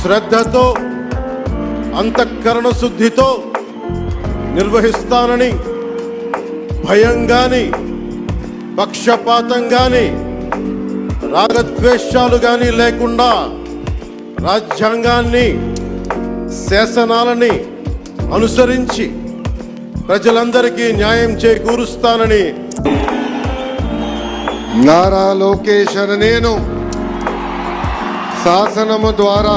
శ్రద్ధతో అంతఃకరణ శుద్ధితో నిర్వహిస్తానని భయం కానీ పక్షపాతం కానీ రాగద్వేషాలు కానీ లేకుండా రాజ్యాంగాన్ని శాసనాలని అనుసరించి ప్రజలందరికీ న్యాయం చేకూరుస్తానని నారా లోకేష్ నేను శాసనము ద్వారా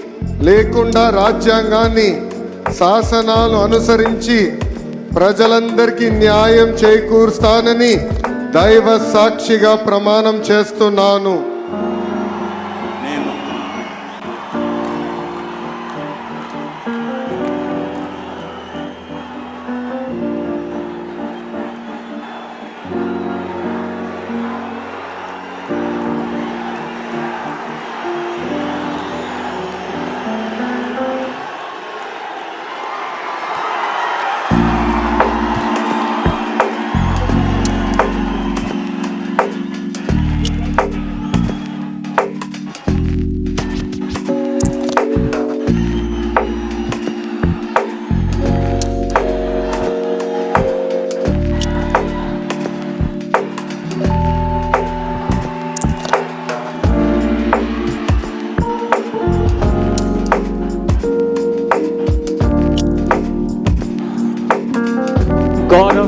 లేకుండా రాజ్యాంగాన్ని శాసనాలు అనుసరించి ప్రజలందరికీ న్యాయం చేకూరుస్తానని దైవ సాక్షిగా ప్రమాణం చేస్తున్నాను. agora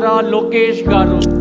तुम्हारा लोकेश गारू।